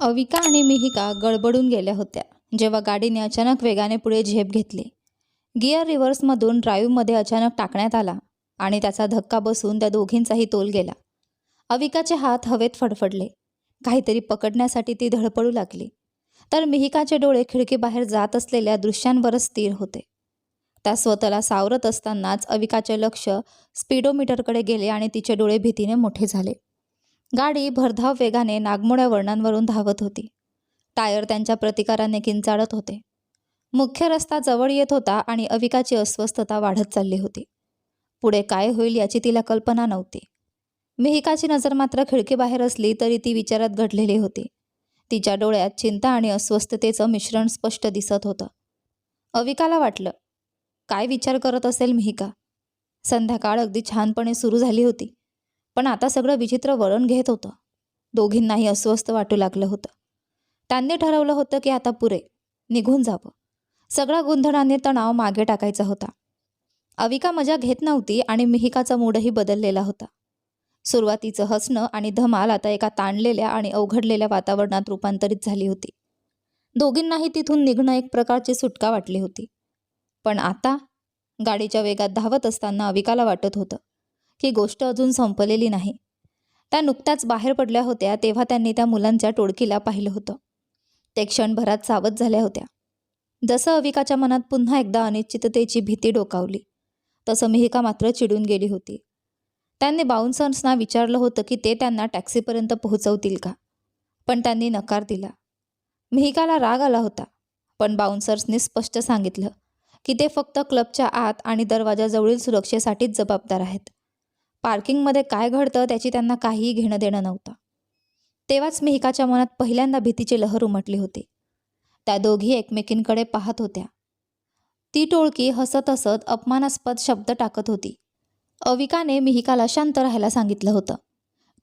अविका आणि मिहिका गडबडून गेल्या होत्या जेव्हा गाडीने अचानक वेगाने पुढे झेप घेतली. गिअर रिव्हर्समधून ड्राईव्हमध्ये अचानक टाकण्यात आला आणि त्याचा धक्का बसून त्या दोघींचाही तोल गेला. अविकाचे हात हवेत फडफडले. काहीतरी पकडण्यासाठी ती धडपडू लागली. तर मिहिकाचे डोळे खिडकीबाहेर जात असलेल्या दृश्यांवरच स्थिर होते. त्या स्वतःला सावरत असतानाच अविकाचे लक्ष स्पीडोमीटरकडे गेले आणि तिचे डोळे भीतीने मोठे झाले. गाडी भरधाव वेगाने नागमोड्या वळणांवरून धावत होती. टायर त्यांच्या प्रतिकाराने किंचाळत होते. मुख्य रस्ता जवळ येत होता आणि अविकाची अस्वस्थता वाढत चालली होती. पुढे काय होईल याची तिला कल्पना नव्हती. मिहिकाची नजर मात्र खिडकीबाहेर असली तरी ती विचारात घडलेली होती. तिच्या डोळ्यात चिंता आणि अस्वस्थतेचं मिश्रण स्पष्ट दिसत होतं. अविकाला वाटलं काय विचार करत असेल मिहिका? संध्याकाळ अगदी छानपणे सुरू झाली होती. पण आता सगळं विचित्र वळण घेत होतं. दोघींनाही अस्वस्थ वाटू लागलं होतं. त्यांनी ठरवलं होतं की आता पुरे निघून जावं. सगळा गोंधळाने तणाव मागे टाकायचा होता. अविका मजा घेत नव्हती आणि मिहिकाचा मूडही बदललेला होता. सुरुवातीचं हसणं आणि धमाल आता एका ताणलेल्या आणि अवघडलेल्या वातावरणात रूपांतरित झाली होती. दोघींनाही तिथून निघणं एक प्रकारची सुटका वाटली होती. पण आता गाडीच्या वेगात धावत असताना अविकाला वाटत होतं की गोष्ट अजून संपलेली नाही. त्या नुकत्याच बाहेर पडल्या होत्या तेव्हा त्यांनी त्या मुलांच्या टोळकीला पाहिलं होतं. ते क्षणभरात सावध झाल्या होत्या. जसं अविकाच्या मनात पुन्हा एकदा अनिश्चिततेची भीती डोकावली तसं मिहिका मात्र चिडून गेली होती. त्यांनी बाउन्सर्सना विचारलं होतं की ते त्यांना टॅक्सीपर्यंत पोहोचवतील का? पण त्यांनी नकार दिला. मिहिकाला राग आला होता पण बाउन्सर्सनी स्पष्ट सांगितलं की ते फक्त क्लबच्या आत आणि दरवाजाजवळील सुरक्षेसाठीच जबाबदार आहेत. पार्किंगमध्ये काय घडतं त्याची त्यांना काहीही घेणं देणं नव्हतं. तेव्हाच मिहिकाच्या मनात पहिल्यांदा भीतीची लहर उमटली होती. त्या दोघी एकमेकींकडे पाहत होत्या. ती टोळकी हसत हसत अपमानास्पद शब्द टाकत होती. अविकाने मिहिकाला शांत राहायला सांगितलं होतं.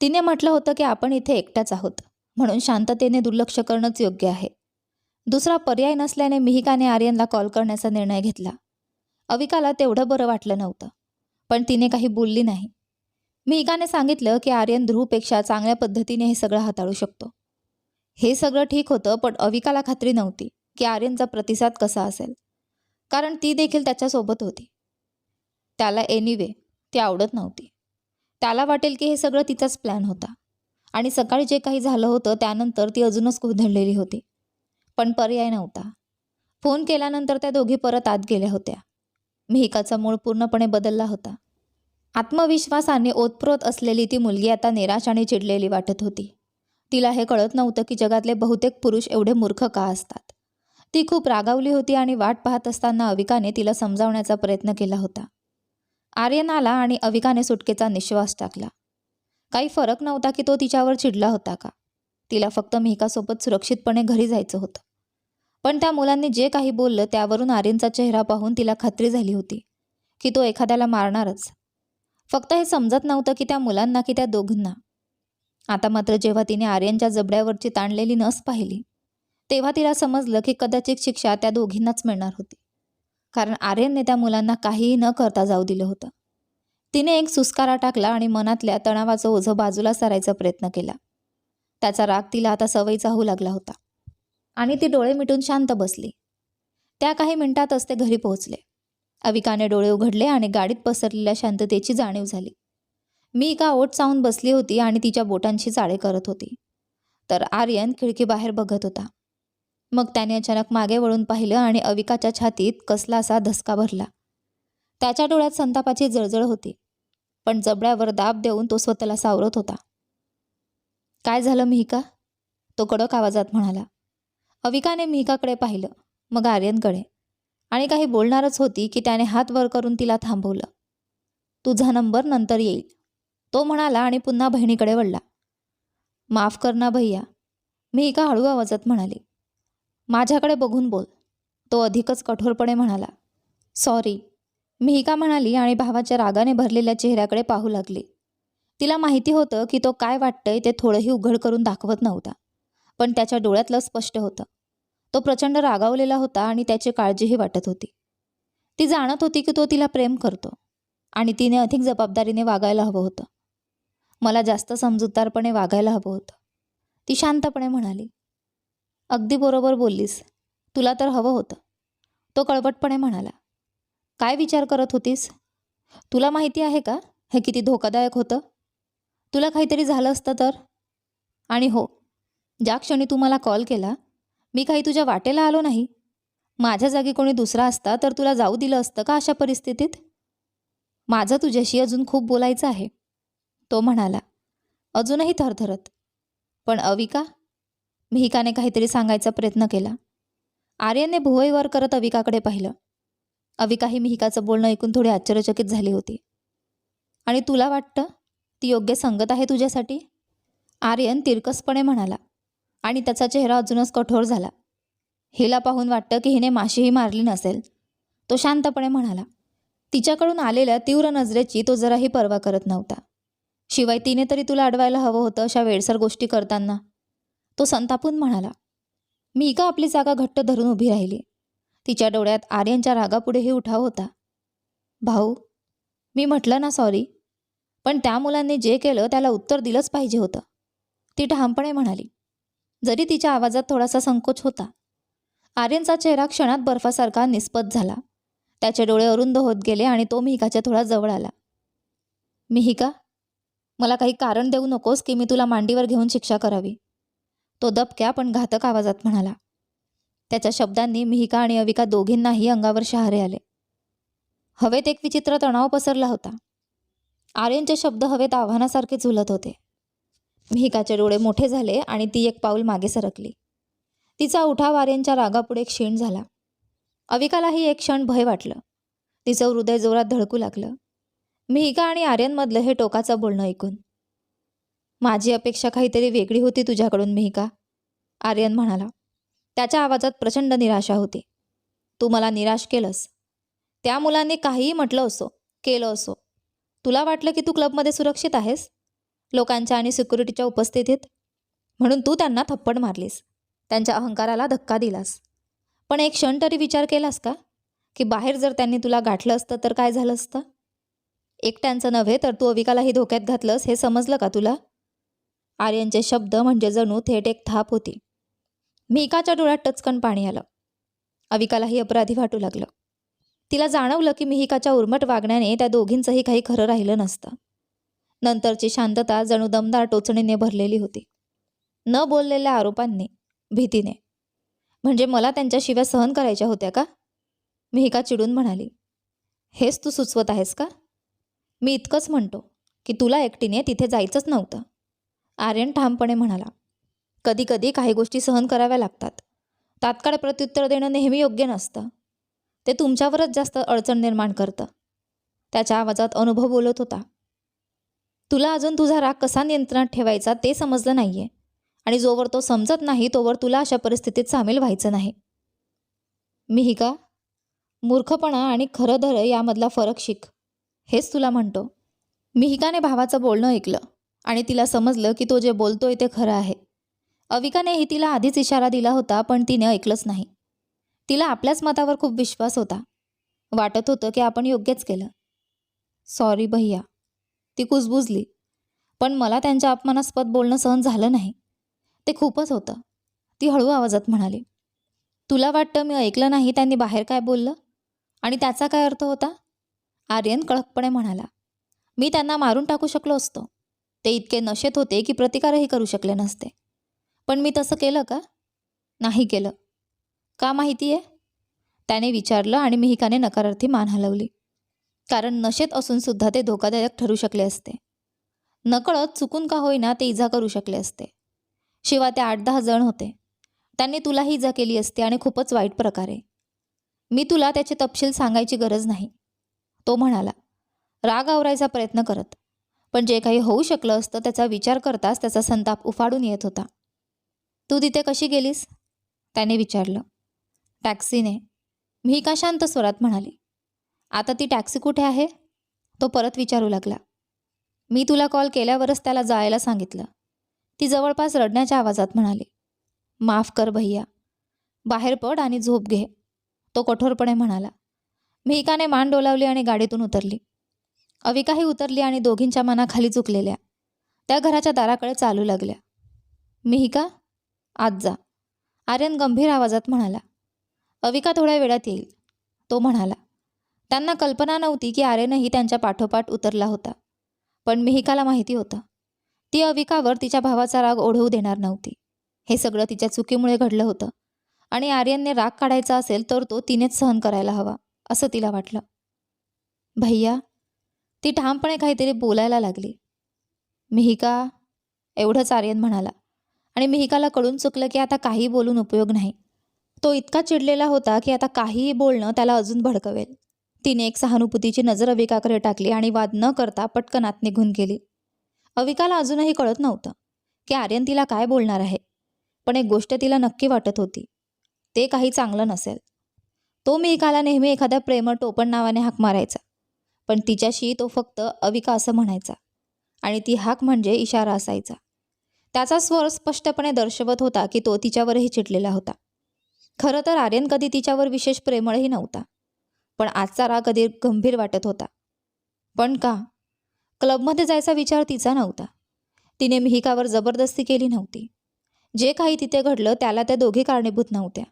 तिने म्हटलं होतं की आपण इथे एकट्याच आहोत म्हणून शांततेने दुर्लक्ष करणंच योग्य आहे. दुसरा पर्याय नसल्याने मिहिकाने आर्यनला कॉल करण्याचा निर्णय घेतला. अविकाला तेवढं बरं वाटलं नव्हतं पण तिने काही बोलली नाही. मिहिकाने सांगितलं की आर्यन ध्रुवपेक्षा चांगल्या पद्धतीने हे सगळं हाताळू शकतो. हे सगळं ठीक होतं पण अविकाला खात्री नव्हती की आर्यनचा प्रतिसाद कसा असेल. कारण ती देखील त्याच्यासोबत होती. त्याला एनिवे ती आवडत नव्हती. त्याला वाटेल की हे सगळं तिचाच प्लॅन होता. आणि सकाळी जे काही झालं होतं त्यानंतर ती अजूनच गोंधळलेली होती. पण पर्याय नव्हता. फोन केल्यानंतर त्या दोघी परत आत गेल्या होत्या. मिहिकाचा मूळ पूर्णपणे बदलला होता. आत्मविश्वासाने ओतप्रोत असलेली ती मुलगी आता निराश आणि चिडलेली वाटत होती. तिला हे कळत नव्हतं की जगातले बहुतेक पुरुष एवढे मूर्ख का असतात? ती खूप रागावली होती आणि वाट पाहत असताना अविकाने तिला समजावण्याचा प्रयत्न केला होता. आर्यन आला आणि अविकाने सुटकेचा निश्वास टाकला. काही फरक नव्हता की तो तिच्यावर चिडला होता का? तिला फक्त मिहिकासोबत सुरक्षितपणे घरी जायचं होतं. पण त्या मुलांनी जे काही बोललं त्यावरून आर्यनचा चेहरा पाहून तिला खात्री झाली होती की तो एखाद्याला मारणारच. फक्त हे समजत नव्हतं की त्या मुलांना की त्या दोघींना. आता मात्र जेव्हा तिने आर्यनच्या जबड्यावरची ताणलेली नस पाहिली तेव्हा तिला समजलं की कदाचित शिक्षा त्या दोघींनाच मिळणार होती. कारण आर्यनने त्या मुलांना काहीही न करता जाऊ दिलं होतं. तिने एक सुस्कारा टाकला आणि मनातल्या तणावाचं ओझं बाजूला सारायचा प्रयत्न केला. त्याचा राग तिला आता सवयीचा होऊ लागला होता. आणि ती डोळे मिटून शांत बसली. त्या काही मिनिटातच ते घरी पोहोचले. अविकाने डोळे उघडले आणि गाडीत पसरलेल्या शांततेची जाणीव झाली. मी एका ओट चावून बसली होती आणि तिच्या बोटांची चाळे करत होती. तर आर्यन खिडकीबाहेर बघत होता. मग त्याने अचानक मागे वळून पाहिलं आणि अविकाच्या छातीत कसला असा धसका भरला. त्याच्या डोळ्यात संतापाची जळजळ होती पण जबड्यावर दाब देऊन तो स्वतःला सावरत होता. काय झालं मिहिका? तो कडक आवाजात म्हणाला. अविकाने मिहिकाकडे पाहिलं मग आर्यनकडे. आणि काही बोलणारच होती की त्याने हात वर करून तिला थांबवलं. तुझा नंबर नंतर येईल. तो म्हणाला आणि पुन्हा बहिणीकडे वळला. माफ कर ना भैया. मी एका हळू आवाजात म्हणाली. माझ्याकडे बघून बोल. तो अधिकच कठोरपणे म्हणाला. सॉरी. मी का म्हणाली आणि भावाच्या रागाने भरलेल्या चेहऱ्याकडे पाहू लागली. तिला माहिती होतं की तो काय वाटतंय ते थोडंही उघड करून दाखवत नव्हता. पण त्याच्या डोळ्यातलं स्पष्ट होतं. तो प्रचंड रागावलेला होता आणि त्याची काळजीही वाटत होती. ती जाणत होती की तो तिला प्रेम करतो आणि तिने अधिक जबाबदारीने वागायला हवं होतं. मला जास्त समजूतदारपणे वागायला हवं होतं. ती शांतपणे म्हणाली अगदी बरोबर बोललीस. तुला तर हवं होतं. तो कळवटपणे म्हणाला काय विचार करत होतीस? तुला माहिती आहे का हे किती धोकादायक होतं? तुला काहीतरी झालं असतं तर? आणि हो ज्या क्षणी तू मला कॉल केला मी काही तुझ्या वाटेला आलो नाही. माझ्या जागी कोणी दुसरा असता तर तुला जाऊ दिलं असतं का अशा परिस्थितीत? माझं तुझ्याशी अजून खूप बोलायचं आहे. तो म्हणाला अजूनही थरथरत. पण अविका? मिहिकाने काहीतरी सांगायचा प्रयत्न केला. आर्यनने भुवईवर करत अविकाकडे पाहिलं. अविका ही मिहिकाचं बोलणं ऐकून थोडी आश्चर्यचकित झाली होती. आणि तुला वाटतं ती योग्य संगत आहे तुझ्यासाठी? आर्यन तिरकसपणे म्हणाला आणि त्याचा चेहरा अजूनच कठोर झाला. हिला पाहून वाटतं की हिने माशीही मारली नसेल. तो शांतपणे म्हणाला तिच्याकडून आलेल्या तीव्र नजरेची तो जराही पर्वा करत नव्हता. शिवाय तिने तरी तुला अडवायला हवं होतं अशा वेडसर गोष्टी करताना. तो संतापून म्हणाला मी का आपली जागा घट्ट धरून उभी राहिली? तिच्या डोळ्यात आर्यनच्या रागापुढेही उठाव होता. भाऊ मी म्हटलं ना सॉरी पण त्या मुलांनी जे केलं त्याला उत्तर दिलंच पाहिजे होतं. ती ठामपणे म्हणाली जरी तिच्या आवाजात थोडासा संकोच होता. आर्यनचा चेहरा क्षणात बर्फासारखा निस्पत झाला. त्याचे डोळे अरुंद होत गेले आणि तो मिहिकाच्या थोडा जवळ आला. मिहिका मला काही कारण देऊ नकोस की मी तुला मांडीवर घेऊन शिक्षा करावी. तो दबक्या पण घातक आवाजात म्हणाला. त्याच्या शब्दांनी मिहिका आणि अविका दोघींनाही अंगावर शहारे आले. हवेत एक विचित्र तणाव पसरला होता. आर्यनचे शब्द हवेत आव्हानासारखे झुलत होते. मिहिकाचे डोळे मोठे झाले आणि ती एक पाऊल मागे सरकली. तिचा उठाव आर्यनच्या रागापुढे क्षीण झाला. अविकालाही एक क्षण भय वाटलं. तिचं हृदय जोरात धडकू लागलं. मिहिका आणि आर्यनमधलं हे टोकाचं बोलणं ऐकून. माझी अपेक्षा काहीतरी वेगळी होती तुझ्याकडून मिहिका आर्यन म्हणाला. त्याच्या आवाजात प्रचंड निराशा होती. तू मला निराश केलंस. त्या मुलांनी काहीही म्हटलं असो केलं असो. तुला वाटलं की तू क्लबमध्ये सुरक्षित आहेस? लोकांच्या आणि सिक्युरिटीच्या उपस्थितीत? म्हणून तू त्यांना थप्पड मारलीस. त्यांच्या अहंकाराला धक्का दिलास. पण एक क्षण तरी विचार केलास का? की बाहेर जर त्यांनी तुला गाठलं असतं तर काय झालं असतं? एकट्यांचं नव्हे तर तू अविकालाही धोक्यात घातलंस हे समजलं का तुला? आर्यनचे शब्द म्हणजे जणू थेट एक थाप होती. मिहिकाच्या डोळ्यात टचकन पाणी आलं. अविकालाही अपराधी वाटू लागलं. तिला जाणवलं की मिहिकाच्या उर्मट वागण्याने त्या दोघींचंही काही खरं राहिलं नसतं. नंतरची शांतता जणू दमदार टोचणीने भरलेली होती. न बोललेल्या आरोपांनी भीतीने म्हणजे मला त्यांच्याशिवाय सहन करायच्या होत्या का? मी का चिडून म्हणाली हेच तू सुचवत आहेस का? मी इतकंच म्हणतो की तुला एकटीने तिथे जायचंच नव्हतं. आर्यन ठामपणे म्हणाला कधीकधी काही गोष्टी सहन कराव्या लागतात. तात्काळ प्रत्युत्तर देणं नेहमी योग्य नसतं. ते तुमच्यावरच जास्त अडचण निर्माण करतं. त्याच्या आवाजात अनुभव बोलत होता तुला अजून तुझा राग कसा नियंत्रणात ठेवायचा ते समजलं नाही आहे आणि जोवर तो समजत नाही तोवर तुला अशा परिस्थितीत सामील व्हायचं नाही. मिहिका मूर्खपणा आणि खरं धरं यामधला फरक शिक. हेच तुला म्हणतो. मिहिकाने भावाचं बोलणं ऐकलं आणि तिला समजलं की तो जे बोलतोय ते खरं आहे. अविकानेही तिला आधीच इशारा दिला होता पण तिने ऐकलंच नाही. तिला आपल्याच मतावर खूप विश्वास होता. वाटत होतं की आपण योग्यच केलं. सॉरी भैया. ती कुजबुजली पण मला त्यांच्या अपमानास्पद बोलणं सहन झालं नाही. ते खूपच होतं. ती हळू आवाजात म्हणाली तुला वाटतं मी ऐकलं नाही त्यांनी बाहेर काय बोललं? आणि त्याचा काय अर्थ होता? आर्यन कळकपणे म्हणाला मी त्यांना मारून टाकू शकलो असतो. ते इतके नशेत होते की प्रतिकारही करू शकले नसते. पण मी तसं केलं का? नाही केलं. का माहिती आहे त्याने विचारलं आणि मिहिकाने नकारार्थी मान हलवली. कारण नशेत असूनसुद्धा ते धोकादायक ठरू शकले असते. नकळत चुकून का होईना ते इजा करू शकले असते. शिवाय ते आठ दहा जण होते. त्यांनी तुलाही इजा केली असती आणि खूपच वाईट प्रकारे मी तुला त्याचे तपशील सांगायची गरज नाही. तो म्हणाला राग आवरायचा प्रयत्न करत. पण जे काही होऊ शकलं असतं त्याचा विचार करताच त्याचा संताप उफाडून येत होता. तू तिथे कशी गेलीस? त्याने विचारलं. टॅक्सीने. मी का शांत स्वरात म्हणाली? आता ती टॅक्सी कुठे आहे? तो परत विचारू लागला. मी तुला कॉल केल्यावरच त्याला जायला सांगितलं. ती जवळपास रडण्याच्या आवाजात म्हणाली माफ कर भैया. बाहेर पड आणि झोप घे. तो कठोरपणे म्हणाला. मिहिकाने मान डोलावली आणि गाडीतून उतरली. अविकाही उतरली आणि दोघींच्या मनाखाली चुकलेल्या त्या घराच्या दाराकडे चालू लागल्या. मिहिका आज जा. आर्यन गंभीर आवाजात म्हणाला. अविका थोड्या वेळात येईल. तो म्हणाला. त्यांना कल्पना नव्हती की आर्यनही त्यांच्या पाठोपाठ उतरला होता. पण मिहिकाला माहिती होतं. ती अविकावर तिच्या भावाचा राग ओढवू देणार नव्हती. हे सगळं तिच्या चुकीमुळे घडलं होतं. आणि आर्यनने राग काढायचा असेल तर तो तिनेच सहन करायला हवा असं तिला वाटलं. भैया ती ठामपणे काहीतरी बोलायला लागली. मिहिका एवढंच आर्यन म्हणाला. आणि मिहिकाला कळून चुकलं की आता काही बोलून उपयोग नाही. तो इतका चिडलेला होता की आता काहीही बोलणं त्याला अजून भडकवेल. तिने एक सहानुभूतीची नजर अविकाकडे टाकली आणि वाद न करता पटकनात निघून गेली. अविकाला अजूनही कळत नव्हतं की आर्यन तिला काय बोलणार आहे पण एक गोष्ट तिला नक्की वाटत होती ते काही चांगलं नसेल. तो मिहिकाला नेहमी एखाद्या प्रेमळ टोपण नावाने हाक मारायचा पण तिच्याशी तो फक्त अविका असं म्हणायचा आणि ती हाक म्हणजे इशारा असायचा. त्याचा स्वर स्पष्टपणे दर्शवत होता की तो तिच्यावरही चिडलेला होता. खरं तर आर्यन कधी तिच्यावर विशेष प्रेमळही नव्हता. पण आजचा राग कधी गंभीर वाटत होता. पण का? क्लबमध्ये जायचा विचार तिचा नव्हता. तिने मिहिकावर जबरदस्ती केली नव्हती. जे काही तिथे घडलं त्याला त्या दोघी कारणीभूत नव्हत्या.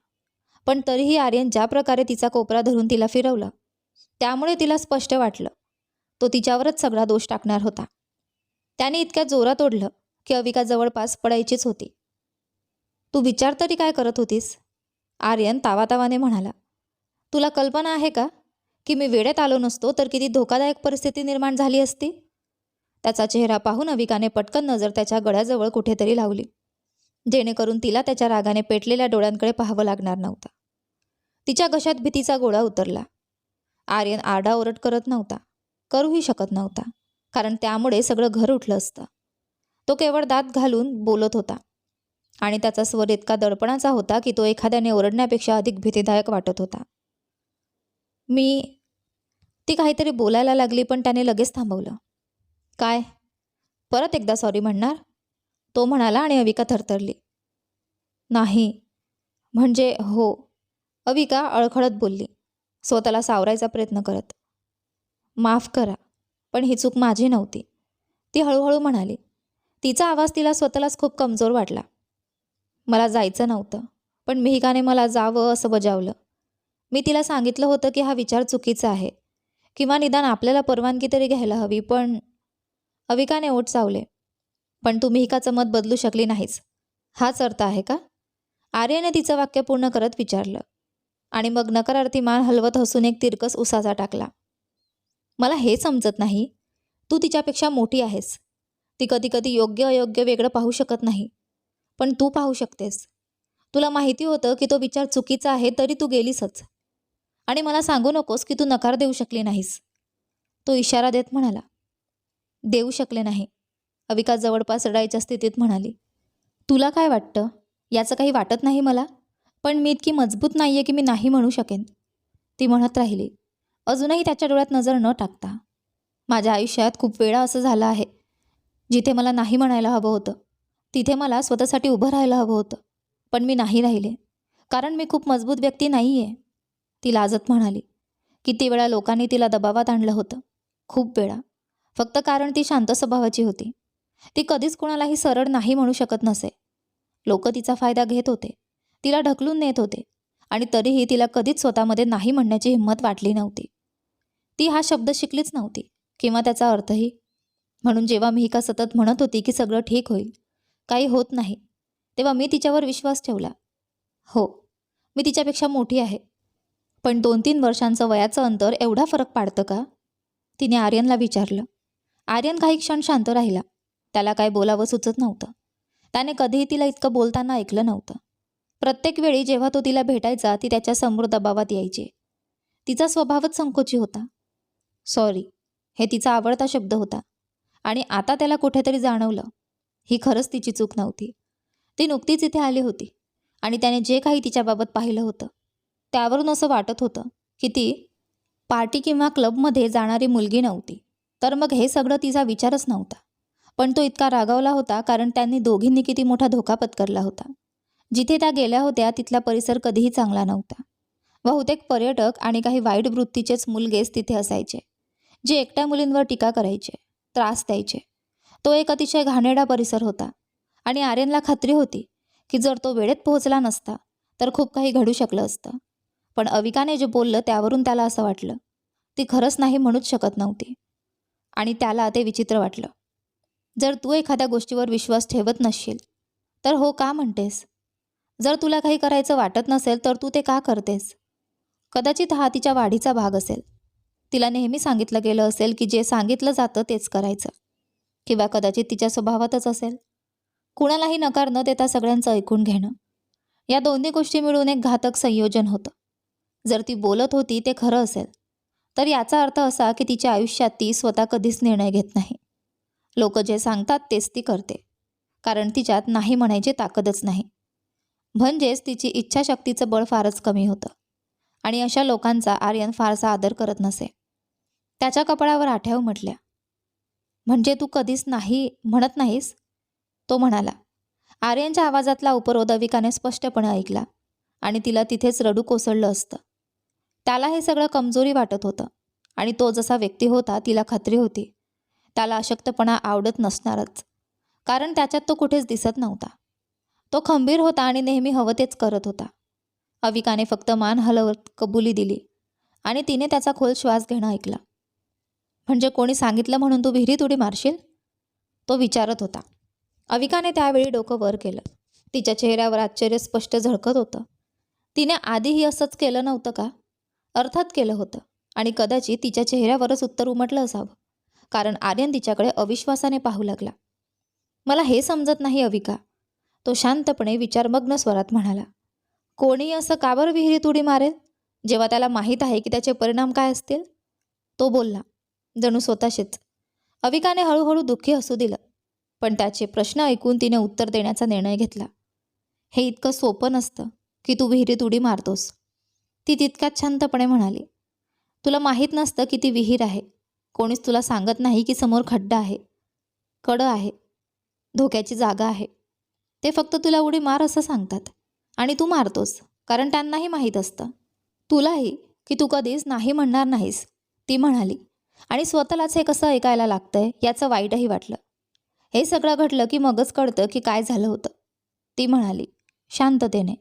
पण तरीही आर्यन ज्या प्रकारे तिचा कोपरा धरून तिला फिरवलं त्यामुळे तिला स्पष्ट वाटलं. तो तिच्यावरच सगळा दोष टाकणार होता. त्याने इतक्या जोरात ओढलं की अविका जवळपास पडायचीच होती. तू विचार तरी काय करत होतीस? आर्यन तावातावाने म्हणाला. तुला कल्पना आहे का की मी वेळेत आलो नसतो तर किती धोकादायक परिस्थिती निर्माण झाली असती? त्याचा चेहरा पाहून अविकाने पटकन नजर त्याच्या गळ्याजवळ कुठेतरी लावली. जेणेकरून तिला त्याच्या रागाने पेटलेल्या डोळ्यांकडे पाहावं लागणार नव्हतं. तिच्या घशात भीतीचा गोळा उतरला. आर्यन आरडाओरड करत नव्हता. करूही शकत नव्हता कारण त्यामुळे सगळं घर उठलं असतं. तो केवळ दात घालून बोलत होता आणि त्याचा स्वर इतका दडपणाचा होता की तो एखाद्याने ओरडण्यापेक्षा अधिक भीतीदायक वाटत होता. मी ती काहीतरी बोलायला लागली पण त्याने लगेच थांबवलं. काय? परत एकदा सॉरी म्हणणार? तो म्हणाला आणि अविका थरथरली. नाही. म्हणजे हो. अविका अळखळत बोलली. स्वतःला सावरायचा प्रयत्न करत. माफ करा पण ही चूक माझी नव्हती. ती हळूहळू म्हणाली. तिचा आवाज तिला स्वतःलाच खूप कमजोर वाटला. मला जायचं नव्हतं पण मिहिकाने मला जावं असं बजावलं. मी तिला सांगितलं होतं की हा विचार चुकीचा आहे. किंवा निदान आपल्याला परवानगी तरी घ्यायला हवी पण अविकाने ओठ चावले. पण तुम्ही मिहिकाचं मत बदलू शकली नाहीस? हाच अर्थ आहे का? आर्यने तिचं वाक्य पूर्ण करत विचारलं. आणि मग नकारार्थी मान हलवत हसून एक तिरकस उसाचा टाकला. मला हे समजत नाही. तू तिच्यापेक्षा मोठी आहेस. ती कधी कधी योग्य अयोग्य वेगळं पाहू शकत नाही. पण तू पाहू शकतेस. तुला माहिती होतं की तो विचार चुकीचा आहे तरी तू गेलीसच. आणि मला सांगू नकोस की तू नकार देऊ शकली नाहीस. तो इशारा देत म्हणाला. देऊ शकले नाही. अविका जवळपास रडायच्या स्थितीत म्हणाली. तुला काय वाटतं? याचं काही वाटत नाही मला. पण मी इतकी मजबूत नाही आहे की मी नाही म्हणू शकेन. ती म्हणत राहिली. अजूनही त्याच्या डोळ्यात नजर न टाकता. माझ्या आयुष्यात खूप वेळा असं झालं आहे. जिथे मला नाही म्हणायला हवं होतं तिथे मला स्वतःसाठी उभं राहायला हवं होतं. पण मी नाही राहिले. कारण मी खूप मजबूत व्यक्ती नाही आहे ती लाजत म्हणाली किती वेळा लोकांनी तिला दबावात आणलं होतं. खूप वेळा. फक्त कारण ती शांत स्वभावाची होती. ती कधीच कोणालाही सरळ नाही म्हणू शकत नसे. लोक तिचा फायदा घेत होते. तिला ढकलून नेत होते. आणि तरीही तिला कधीच स्वतःमध्ये नाही म्हणण्याची हिंमत वाटली नव्हती. ती हा शब्द शिकलीच नव्हती किंवा त्याचा अर्थही. म्हणून जेव्हा मी का सतत म्हणत होती की सगळं ठीक होईल काही होत नाही तेव्हा मी तिच्यावर विश्वास ठेवला. हो मी तिच्यापेक्षा मोठी आहे. पण दोन तीन वर्षांचं वयाचं अंतर एवढा फरक पाडतं का? तिने आर्यनला विचारलं. आर्यन काही क्षण शांत राहिला. त्याला काय बोलावं सुचत नव्हतं. त्याने कधीही तिला इतकं बोलताना ऐकलं नव्हतं. प्रत्येक वेळी जेव्हा तो तिला भेटायचा ती त्याच्यासमोर दबावात यायची. तिचा स्वभावच संकोची होता. सॉरी हे तिचा आवडता शब्द होता. आणि आता त्याला कुठेतरी जाणवलं. ही खरंच तिची चूक नव्हती. ती नुकतीच इथे आली होती. आणि त्याने जे काही तिच्याबाबत पाहिलं होतं त्यावरून असं वाटत होतं की ती पार्टी किंवा क्लबमध्ये जाणारी मुलगी नव्हती. तर मग हे सगळं तिचा विचारच नव्हता. पण तो इतका रागावला होता कारण त्यांनी दोघींनी किती मोठा धोका पत्करला होता. जिथे त्या गेल्या होत्या तिथला परिसर कधीही चांगला नव्हता. बहुतेक पर्यटक आणि काही वाईट वृत्तीचेच मुलगेच तिथे असायचे जे एकट्या मुलींवर टीका करायचे त्रास द्यायचे. तो एक अतिशय घाणेरडा परिसर होता आणि आर्यनला खात्री होती की जर तो वेळेत पोहोचला नसता तर खूप काही घडू शकलं असतं. पण अविकाने जे बोललं त्यावरून त्याला असं वाटलं. ती खरंच नाही म्हणूच शकत नव्हती. आणि त्याला ते विचित्र वाटलं. जर तू एखाद्या गोष्टीवर विश्वास ठेवत नसशील तर हो का म्हणतेस? जर तुला काही करायचं वाटत नसेल तर तू ते का करतेस? कदाचित हा तिच्या वाढीचा भाग असेल. तिला नेहमी सांगितलं गेलं असेल की जे सांगितलं जातं तेच करायचं. किंवा कदाचित तिच्या स्वभावातच असेल. कुणालाही नकार न देता सगळ्यांचं ऐकून घेणं. या दोन्ही गोष्टी मिळून एक घातक संयोजन होतं. जर ती बोलत होती ते खरं असेल. तर याचा अर्थ असा की तिच्या आयुष्यात ती स्वतः कधीच निर्णय घेत नाही. लोक जे सांगतात तेच ती करते. कारण तिच्यात नाही म्हणायची ताकदच नाही. म्हणजेच तिची इच्छाशक्तीचं बळ फारच कमी होतं. आणि अशा लोकांचा आर्यन फारसा आदर करत नसे. त्याच्या कपाळावर आठ्याव म्हटल्या. म्हणजे तू कधीच नाही म्हणत नाहीस? तो म्हणाला. आर्यनच्या आवाजातला उपरोध अविकाने स्पष्टपणे ऐकला. आणि तिला तिथेच रडू कोसळलं असतं. त्याला हे सगळं कमजोरी वाटत होतं. आणि तो जसा व्यक्ती होता तिला खात्री होती. त्याला अशक्तपणा आवडत नसणारच. कारण त्याच्यात तो कुठेच दिसत नव्हता. तो खंबीर होता आणि नेहमी हवं तेच करत होता. अविकाने फक्त मान हलवत कबुली दिली. आणि तिने त्याचा खोल श्वास घेणं ऐकला. म्हणजे कोणी सांगितलं म्हणून तू विहिरीत उडी मारशील? तो विचारत होता. अविकाने त्यावेळी डोकं वर केलं. तिच्या चेहऱ्यावर आश्चर्य स्पष्ट झळकत होतं. तिने आधीही असंच केलं नव्हतं का? अर्थात केलं होतं. आणि कदाचित तिच्या चेहऱ्यावरच उत्तर उमटलं असावं. कारण आर्यन तिच्याकडे अविश्वासाने पाहू लागला. मला हे समजत नाही अविका. तो शांतपणे विचारमग्न स्वरात म्हणाला. कोणी असं का बरं विहिरीत उडी मारेल? जेव्हा त्याला माहीत आहे की त्याचे परिणाम काय असतील? तो बोलला. जणू स्वतःशीच. अविकाने हळूहळू दुःखी हसू दिलं. पण त्याचे प्रश्न ऐकून तिने उत्तर देण्याचा निर्णय घेतला. हे इतकं सोपं नसतं की तू विहिरीत उडी मारतोस. ती तितक्यात शांतपणे म्हणाली तुला माहीत नसतं की ती विहीर आहे. कोणीच तुला सांगत नाही की समोर खड्डा आहे कडं आहे धोक्याची जागा आहे. ते फक्त तुला उडी मार असं सांगतात. आणि तू मारतोस कारण त्यांनाही माहीत असतं. तुलाही की तू कधीच नाही म्हणणार नाहीस. ती म्हणाली. आणि स्वतःलाच हे कसं ऐकायला लागतंय याचं वाईटही वाटलं. हे सगळं घडलं की मगच कळतं की काय झालं होतं. ती म्हणाली शांततेने.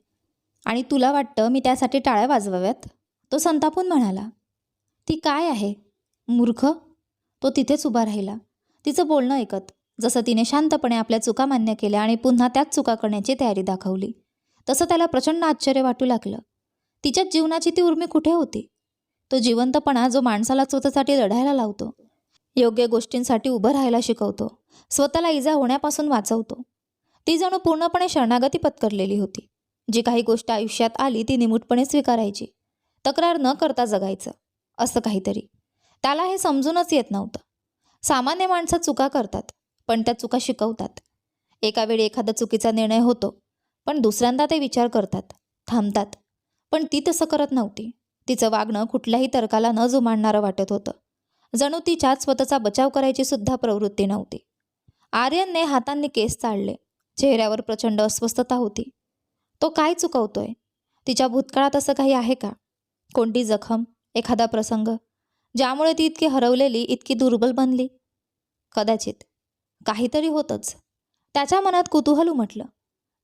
आणि तुला वाटतं मी त्यासाठी टाळ्या वाजवाव्यात? तो संतापून म्हणाला ती काय आहे? मूर्ख? तो तिथेच उभा राहिला. तिचं बोलणं ऐकत जसं तिने शांतपणे आपल्या चुका मान्य केल्या आणि पुन्हा त्याच चुका करण्याची तयारी दाखवली तसं त्याला प्रचंड आश्चर्य वाटू लागलं. तिच्याच जीवनाची ती उर्मी कुठे होती? तो जिवंतपणा जो माणसाला स्वतःसाठी लढायला लावतो योग्य गोष्टींसाठी उभं राहायला शिकवतो स्वतःला इजा होण्यापासून वाचवतो. ती जणू पूर्णपणे शरणागती पत्करलेली होती. जी काही गोष्ट आयुष्यात आली ती निमूटपणे स्वीकारायची. तक्रार न करता जगायचं असं काहीतरी. त्याला हे समजूनच येत नव्हतं. सामान्य माणसं चुका करतात पण त्या चुका शिकवतात. एका वेळी एखादा चुकीचा निर्णय होतो पण दुसऱ्यांदा ते विचार करतात थांबतात. पण ती तसं करत नव्हती. तिचं वागणं कुठल्याही तर्काला न जुमानणारं वाटत होतं. जणू तिच्यात स्वतःचा बचाव करायची सुद्धा प्रवृत्ती नव्हती. आर्यनने हातांनी केस चाळले चेहऱ्यावर प्रचंड अस्वस्थता होती. तो काय चुकवतोय? तिच्या भूतकाळात असं काही आहे का? कोणती जखम? एखादा प्रसंग? ज्यामुळे ती इतकी हरवलेली इतकी दुर्बल बनली? कदाचित. काहीतरी होतंच. त्याच्या मनात कुतूहल उमटलं.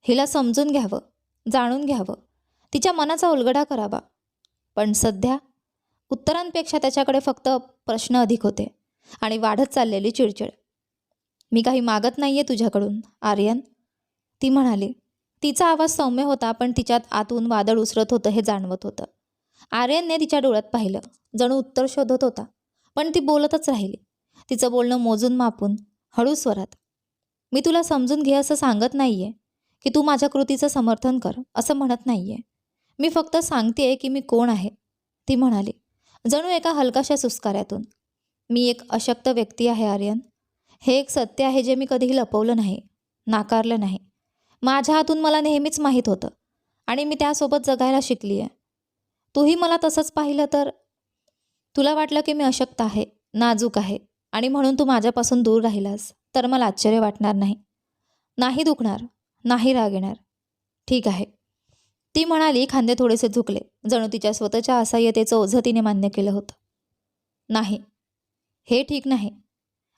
हिला समजून घ्यावं जाणून घ्यावं. तिच्या मनाचा उलगडा करावा. पण सध्या उत्तरांपेक्षा त्याच्याकडे फक्त प्रश्न अधिक होते आणि वाढत चाललेली चिडचिड. मी काही मागत नाही आहे तुझ्याकडून आर्यन ती म्हणाली. तिचा आवाज सौम्य होता पण तिच्यात आतून वादळ उसरत होतं हे जाणवत होतं. आर्यनने तिच्या डोळ्यात पाहिलं. जणू उत्तर शोधत होता पण ती बोलतच राहिली. तिचं बोलणं मोजून मापून हळू स्वरात मी तुला समजून घे असं सांगत नाही आहे की तू माझ्या कृतीचं समर्थन कर असं म्हणत नाही आहे मी फक्त सांगते की मी कोण आहे. ती म्हणाली जणू एका हलकाशा सुस्कार्यातून मी एक अशक्त व्यक्ती आहे आर्यन. हे एक सत्य आहे जे मी कधीही लपवलं नाही नाकारलं नाही. माझ्या हातून मला नेहमीच माहीत होतं आणि मी त्यासोबत जगायला शिकली आहे तूही मला तसंच पाहिलं तर? तुला वाटलं की मी अशक्त आहे नाजूक आहे आणि म्हणून तू माझ्यापासून दूर राहिलास तर मला आश्चर्य वाटणार नाही. नाही दुखणार नाही राग येणार. ठीक आहे. ती म्हणाली खांदे थोडेसे झुकले. जणू तिच्या स्वतःच्या असह्यतेचं ओझं तिने मान्य केलं होतं. नाही. हे ठीक नाही.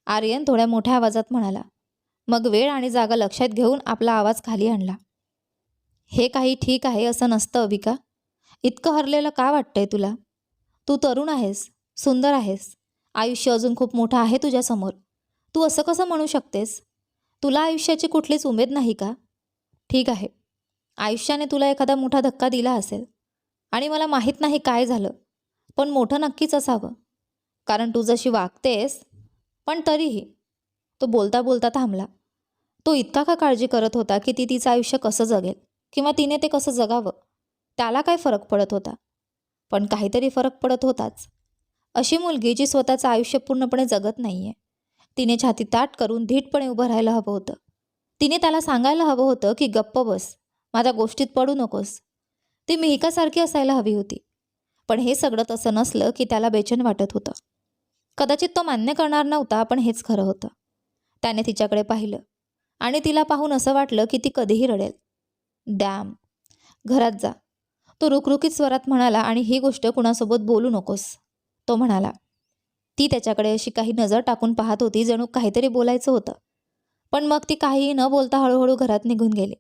आर्यन थोड्या मोठ्या आवाजात म्हणाला मग वेळ आणि जागा लक्षात घेऊन आपला आवाज खाली आणला. हे काही ठीक आहे असं नसतं अविका. इतकं हरलेलं का वाटतंय तुला? तू तरुण आहेस सुंदर आहेस. आयुष्य अजून खूप मोठं आहे तुझ्यासमोर तू असं कसं म्हणू शकतेस? तुला आयुष्याची कुठलीच उमेद नाही का? ठीक आहे. आयुष्याने तुला एखादा मोठा धक्का दिला असेल. आणि मला माहीत नाही काय झालं. पण मोठं नक्कीच असावं. कारण तू जशी वागतेस पण तरीही तो बोलता बोलता थांबला. तो इतका का काळजी करत होता की ती तिचं आयुष्य कसं जगेल? किंवा तिने ते कसं जगावं? त्याला काय फरक पडत होता? पण काहीतरी फरक पडत होताच. अशी मुलगी जी स्वतःचं आयुष्य पूर्णपणे जगत नाही आहे तिने छाती ताट करून धीटपणे उभं राहायला हवं होतं. तिने त्याला सांगायला हवं होतं की गप्प बस. माझ्या गोष्टीत पडू नकोस. ती मिहिकासारखी असायला हवी होती. पण हे सगळं तसं नसलं की त्याला बेचैन वाटत होतं. कदाचित तो मान्य करणार नव्हता पण हेच खरं होतं. त्याने तिच्याकडे पाहिलं. आणि तिला पाहून असं वाटलं की ती कधीही रडेल. डॅम घरात जा. तो रुखरुखीत स्वरात म्हणाला आणि ही गोष्ट कुणासोबत बोलू नकोस. तो म्हणाला ती त्याच्याकडे अशी काही नजर टाकून पाहत होती जणू काहीतरी बोलायचं होतं. पण मग ती काहीही न बोलता हळूहळू घरात निघून गेली.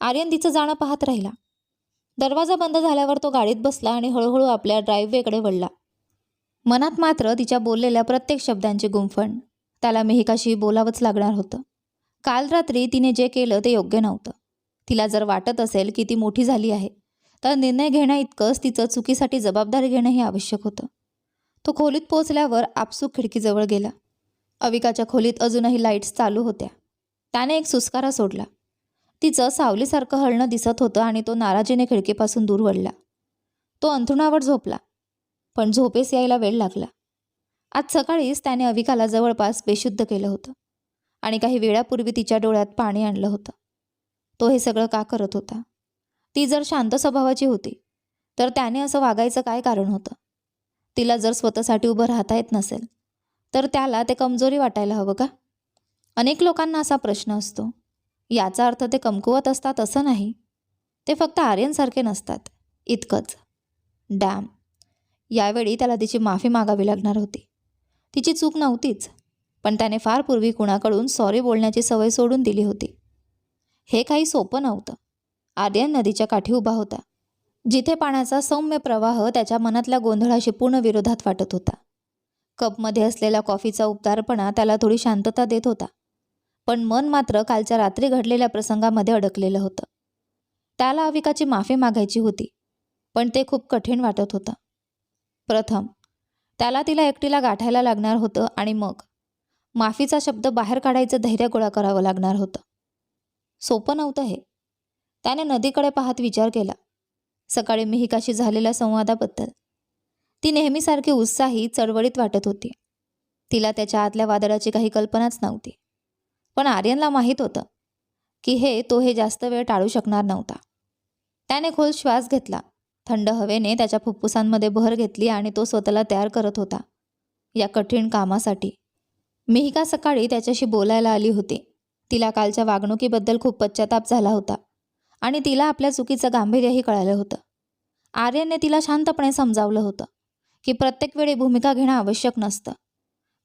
आर्यन तिचं जाणं पाहत राहिला. दरवाजा बंद झाल्यावर तो गाडीत बसला आणि हळूहळू आपल्या ड्राईव्हवेकडे वळला. मनात मात्र तिच्या बोललेल्या प्रत्येक शब्दांची गुंफण. त्याला मेहिकाशी बोलावंच लागणार होतं. काल रात्री तिने जे केलं ते योग्य नव्हतं. तिला जर वाटत असेल की ती मोठी झाली आहे तर निर्णय घेण्या इतकंच तिचं चुकीसाठी जबाबदारी घेणंही आवश्यक होतं. तो खोलीत पोचल्यावर आपसूक खिडकीजवळ गेला. अविकाच्या खोलीत अजूनही लाईट्स चालू होत्या. त्याने एक सुस्कारा सोडला. तिचं सावलीसारखं हळणं दिसत होतं आणि तो नाराजीने खिडकीपासून दूर वळला. तो अंथरुणावर झोपला. पण झोपेस यायला वेळ लागला. आज सकाळीच त्याने अविकाला जवळपास बेशुद्ध केलं होतं आणि काही वेळापूर्वी तिच्या डोळ्यात पाणी आणलं होतं. तो हे सगळं का करत होता? ती जर शांत स्वभावाची होती तर त्याने असं वागायचं काय कारण होतं? तिला जर स्वतःसाठी उभं राहता येत नसेल तर त्याला ते कमजोरी वाटायला हवं का? अनेक लोकांना असा प्रश्न असतो. याचा अर्थ ते कमकुवत असतात असं नाही. ते फक्त आर्यनसारखे नसतात. इतकंच. डॅम. यावेळी त्याला तिची माफी मागावी लागणार होती. तिची चूक नव्हतीच पण त्याने फार पूर्वी कुणाकडून सॉरी बोलण्याची सवय सोडून दिली होती. हे काही सोपं नव्हतं. आर्यन नदीच्या काठी उभा होता जिथे पाण्याचा सौम्य प्रवाह त्याच्या मनातल्या गोंधळाशी पूर्ण विरोधात वाटत होता. कपमध्ये असलेला कॉफीचा उबदारपणा त्याला थोडी शांतता देत होता पण मन मात्र कालच्या रात्री घडलेल्या प्रसंगामध्ये अडकलेलं होतं. त्याला अविकाची माफी मागायची होती पण ते खूप कठीण वाटत होतं. प्रथम त्याला तिला एकटीला गाठायला लागणार होतं आणि मग? माफीचा शब्द बाहेर काढायचं धैर्य गोळा करावं लागणार होतं. सोपं नव्हतं हे. त्याने नदीकडे पाहत विचार केला. सकाळी मिहिकाशी झालेल्या संवादाबद्दल. ती नेहमीसारखी उत्साही चळवळीत वाटत होती. तिला त्याच्या आतल्या वादळाची काही कल्पनाच नव्हती. पण आर्यनला माहीत होतं की हे तो हे जास्त वेळ टाळू शकणार नव्हता. त्याने खोल श्वास घेतला. थंड हवेने त्याच्या फुफ्फुसांमध्ये भर घेतली आणि तो स्वतःला तयार करत होता या कठीण कामासाठी. मिहिका सकाळी त्याच्याशी बोलायला आली होती. तिला कालच्या वागणुकीबद्दल खूप पश्चाताप झाला होता आणि तिला आपल्या चुकीचं गांभीर्यही कळालं होतं. आर्यनने तिला शांतपणे समजावलं होतं की प्रत्येक वेळी भूमिका घेणं आवश्यक नसतं.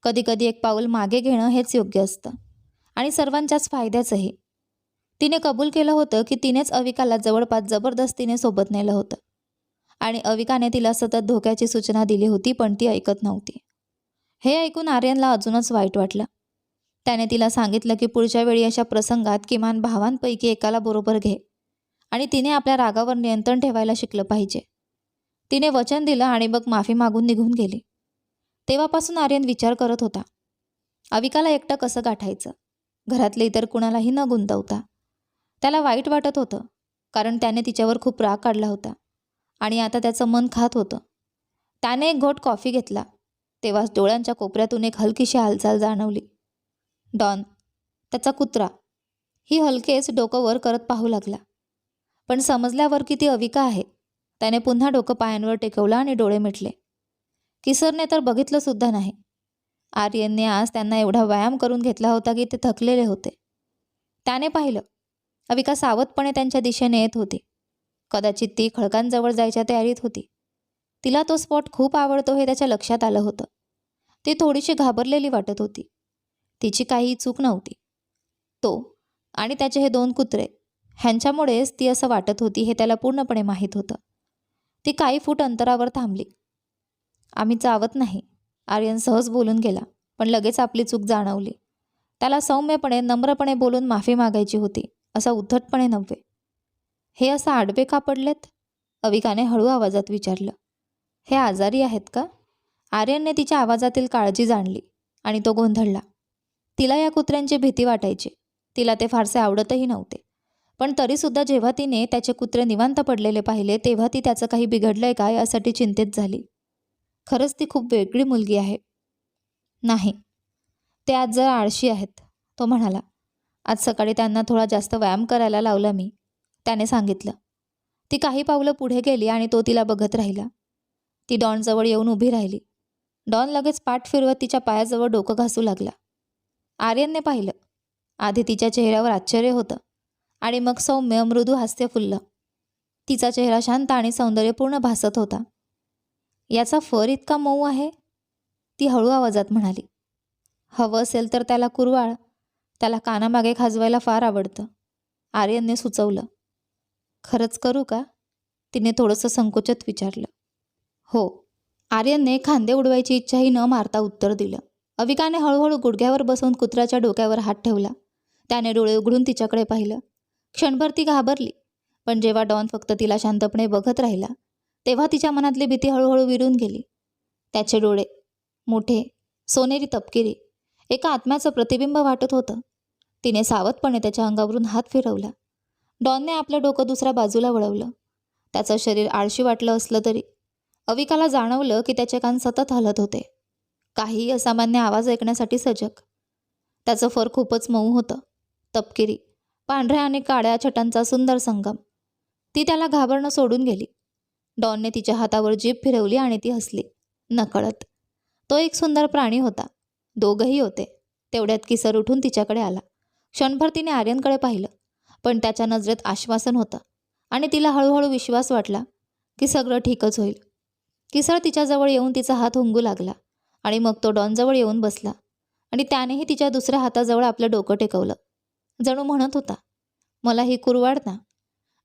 कधीकधी एक पाऊल मागे घेणं हेच योग्य असतं आणि सर्वांच्याच फायद्याचंही. तिने कबूल केलं होतं की तिनेच अविकाला जवळपास जबरदस्तीने सोबत नेलं होतं. आणि अविकाने तिला सतत धोक्याची सूचना दिली होती पण ती ऐकत नव्हती. हे ऐकून आर्यनला अजूनच वाईट वाटलं. त्याने तिला सांगितलं की पुढच्या वेळी अशा प्रसंगात किमान भावांपैकी एकाला बरोबर घे आणि तिने आपल्या रागावर नियंत्रण ठेवायला शिकलं पाहिजे. तिने वचन दिलं आणि मग माफी मागून निघून गेली. तेव्हापासून आर्यन विचार करत होता. अविकाला एकटं कसं गाठायचं? घरातले इतर कुणालाही न गुंतवता. त्याला वाईट वाटत होतं कारण त्याने तिच्यावर खूप राग काढला होता. आणि आता त्याचं मन खात होतं. त्याने एक घोट कॉफी घेतला. तेव्हाच डोळ्यांच्या कोपऱ्यातून एक हलकीशी हालचाल जाणवली. डॉन त्याचा कुत्रा. ही हलकेच डोकं वर करत पाहू लागला. पण समजल्यावर की ती अविका आहे. त्याने पुन्हा डोकं पायांवर टेकवलं आणि डोळे मिटले. किसरने तर बघितलं सुद्धा नाही. आर्यनने आज त्यांना एवढा व्यायाम करून घेतला होता की ते थकलेले होते. त्याने पाहिलं. अविका सावधपणे त्यांच्या दिशेने येत होती. कदाचित ती खळकांजवळ जायच्या तयारीत होती. तिला तो स्पॉट खूप आवडतो हे त्याच्या लक्षात आलं होतं. ती थोडीशी घाबरलेली वाटत होती. तिची काही चूक नव्हती. तो आणि त्याचे हे दोन कुत्रे ह्यांच्यामुळेच ती असं वाटत होती हे त्याला पूर्णपणे माहीत होतं. ती काही फूट अंतरावर थांबली. आम्ही चावत नाही आर्यन सहज बोलून गेला पण लगेच आपली चूक जाणवली. त्याला सौम्यपणे नम्रपणे बोलून माफी मागायची होती असं उद्धटपणे नव्हे. हे असं आडवे का पडलेत अविकाने हळू आवाजात विचारलं. हे आजारी आहेत का? आर्यनने तिच्या आवाजातील काळजी जाणली आणि तो गोंधळला. तिला या कुत्र्यांची भीती वाटायची. तिला ते फारसे आवडतही नव्हते. पण तरीसुद्धा जेव्हा तिने त्याचे कुत्रे निवांत पडलेले पाहिले तेव्हा ती त्याचं काही बिघडलंय का यासाठी चिंतेत झाली. खरंच ती खूप वेगळी मुलगी आहे. नाही. ते आज जरा आळशी आहेत तो म्हणाला. आज सकाळी त्यांना थोडा जास्त व्यायाम करायला लावला मी. त्याने सांगितलं. ती काही पावलं पुढे गेली आणि तो तिला बघत राहिला. ती डॉनजवळ येऊन उभी राहिली. डॉन लगेच पाठ फिरवत तिच्या पायाजवळ डोकं घासू लागला. आर्यनने पाहिलं. आधी तिच्या चेहऱ्यावर आश्चर्य होतं आणि मग सौम्य मृदू हास्य फुललं. तिचा चेहरा शांत आणि सौंदर्यपूर्ण भासत होता. याचा फर इतका मऊ आहे? ती हळू आवाजात म्हणाली. हवं असेल तर त्याला कुरवाळ. त्याला कानामागे खाजवायला फार आवडतं. आर्यनने सुचवलं. खरंच करू का? तिने थोडंसं संकोचत विचारलं. हो. आर्यनने खांदे उडवायची इच्छाही न मारता उत्तर दिलं. अविकाने हळूहळू गुडघ्यावर बसून कुत्र्याच्या डोक्यावर हात ठेवला. त्याने डोळे उघडून तिच्याकडे पाहिलं. क्षणभर ती घाबरली पण जेव्हा डॉन फक्त तिला शांतपणे बघत राहिला तेव्हा तिच्या मनातली भीती हळूहळू विरून गेली. त्याचे डोळे मोठे सोनेरी तपकिरी एका आत्म्याचं प्रतिबिंब वाटत होतं. तिने सावधपणे त्याच्या अंगावरून हात फिरवला. डॉनने आपलं डोकं दुसऱ्या बाजूला वळवलं. त्याचं शरीर आळशी वाटलं असलं तरी. अविकाला जाणवलं की त्याचे कान सतत हलत होते. काहीही असामान्य आवाज ऐकण्यासाठी सजग. त्याचं फर खूपच मऊ होतं. तपकिरी. पांढऱ्या आणि काळ्या छटांचा सुंदर संगम. ती त्याला घाबरणं सोडून गेली. डॉनने तिच्या हातावर जीभ फिरवली आणि ती हसली. नकळत. तो एक सुंदर प्राणी होता. दोघंही होते. तेवढ्यात किसर उठून तिच्याकडे आला. क्षणभर तिने आर्यनकडे पाहिलं. पण त्याच्या नजरेत आश्वासन होतं. आणि तिला हळूहळू विश्वास वाटला की सगळं ठीकच होईल. किसर तिच्याजवळ येऊन तिचा हात हुंगू लागला आणि मग तो डॉनजवळ येऊन बसला. आणि त्यानेही तिच्या दुसऱ्या हाताजवळ आपलं डोकं टेकवलं. जणू म्हणत होता मला ही कुरवाड ना.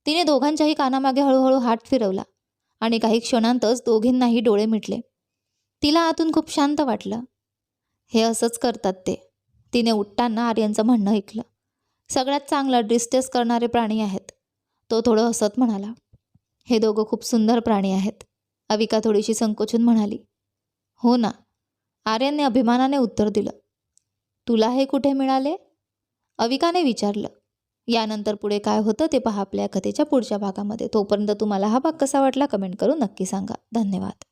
तिने दोघांच्याही कानामागे हळूहळू हात फिरवला आणि काही क्षणांतच दोघींनाही डोळे मिटले. तिला आतून खूप शांत वाटलं. हे असंच करतात ते तिने उठताना आर्यांचं म्हणणं ऐकलं. सगळ्यात चांगला डिस्टेस करणारे प्राणी आहेत. तो थोडं हसत म्हणाला. हे दोघं खूप सुंदर प्राणी आहेत अविका थोडीशी संकोचून म्हणाली. हो ना आर्यनने अभिमानाने उत्तर दिलं. तुला हे कुठे मिळाले? अविकाने विचारलं. यानंतर पुढे काय होतं ते पहा आपल्या कथेच्या पुढच्या भागामध्ये. तोपर्यंत तुम्हाला हा भाग कसा वाटला कमेंट करून नक्की सांगा. धन्यवाद.